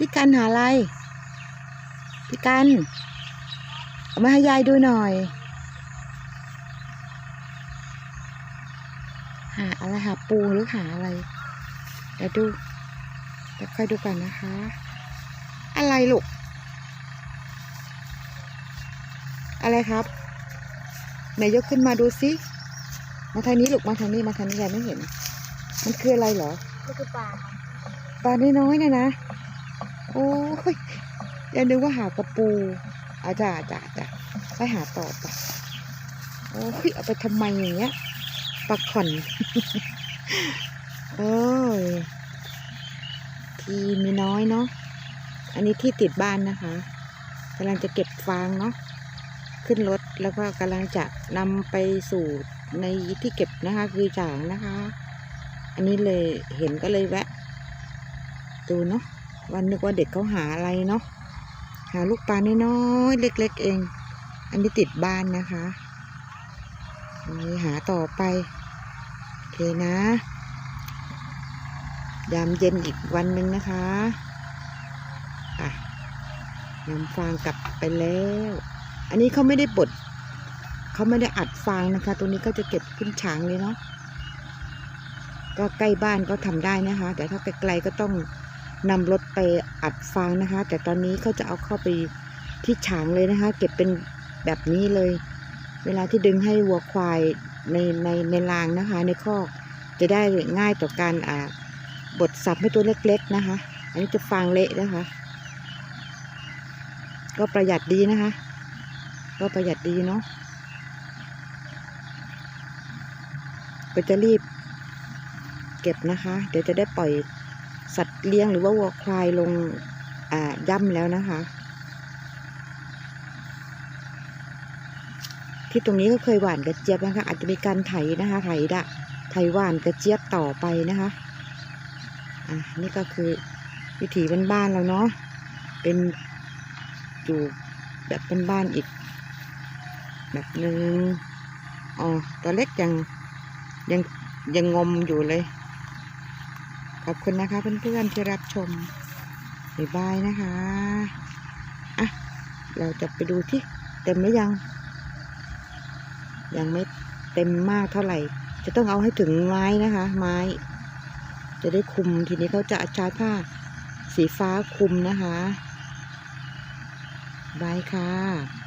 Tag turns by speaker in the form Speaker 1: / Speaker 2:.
Speaker 1: พี่กันหาอะไร พี่กัน เอามาให้ยายดูหน่อย หาอะไรหาปูหรือหาอะไร เดี๋ยวดู เดี๋ยวค่อยดูกันนะคะ อะไรลูก อะไรครับ ไหนยกขึ้นมาดูสิมาทางนี้ลูกมาทางนี้มาทางนี้ยายไม่เห็น มันคืออะไรเหรอ
Speaker 2: ก็คือปลา
Speaker 1: ปลาน้อยๆเนี่ยนะโอ้ยยังนึกว่าหากระปูอาจ่าจ่าจ่าไปหาต่อไปโอ้ยเอาไปทำไมอย่างเงี้ยปลาขอนโอ้ยทีมีน้อยเนาะอันนี้ที่ติดบ้านนะคะกำลังจะเก็บฟางเนาะขึ้นรถแล้วก็กำลังจะนำไปสู่ในที่เก็บนะคะ คือจ่างนะคะ อันนี้เลยเห็นก็เลยแวะ ดูเนาะ วันนึกว่าเด็กเขาหาอะไรเนาะหาลูกปลาน้อยๆเล็ก ๆ เอง อันนี้ติดบ้านนะคะนี่หาต่อไป โอเคนะ ยามเย็นอีกวันหนึ่งนะคะอะนำฟางกลับไปแล้ว อันนี้เขาไม่ได้บดเขาไม่ได้อัดฟางนะคะตรงนี้ก็จะเก็บขึ้นฉางเลยเนาะก็ใกล้บ้านก็ทำได้นะคะ แต่ถ้าไกลๆก็ต้อง นำรถไปอัดฟางนะคะ แต่ตอนนี้เขาจะเอาเข้าไปที่ฉางเลยนะคะ เก็บเป็นแบบนี้เลย เวลาที่ดึงให้วัวควายในในในรางนะคะ ในคอกจะได้ง่ายต่อการอ่าบดสับให้ตัวเล็ก ๆนะคะ อันนี้จะฟางเละนะคะ ก็ประหยัดดีนะคะ ก็ประหยัดดีเนาะก็จะรีบเก็บนะคะ เดี๋ยวจะได้ปล่อย สัตว์เลี้ยงหรือว่าวัวควายลงอ่าย่ำแล้วนะคะ ที่ตรงนี้ก็เคยหว่านกระเจี๊ยบนะคะ อาจจะมีการไถนะคะไถดะไถหว่านกระเจี๊ยบต่อไปนะคะอะนี่ก็คือวิถีบ้านๆเราเนาะเป็นอยู่แบบบ้านๆอีก แบบหนึ่งอ๋อตัวเล็กยังยังยังงมอยู่เลย ขอบคุณนะคะเพื่อนๆที่รับชมบ๊ายบายนะคะอะเราจะไปดูที่เต็มหรือยัง ยังไม่เต็มมากเท่าไหร่ จะต้องเอาให้ถึงไม้นะคะ ไม้ จะได้คุมทีนี้เขาจะใช้ผ้าสีฟ้าคุมนะคะบายค่ะ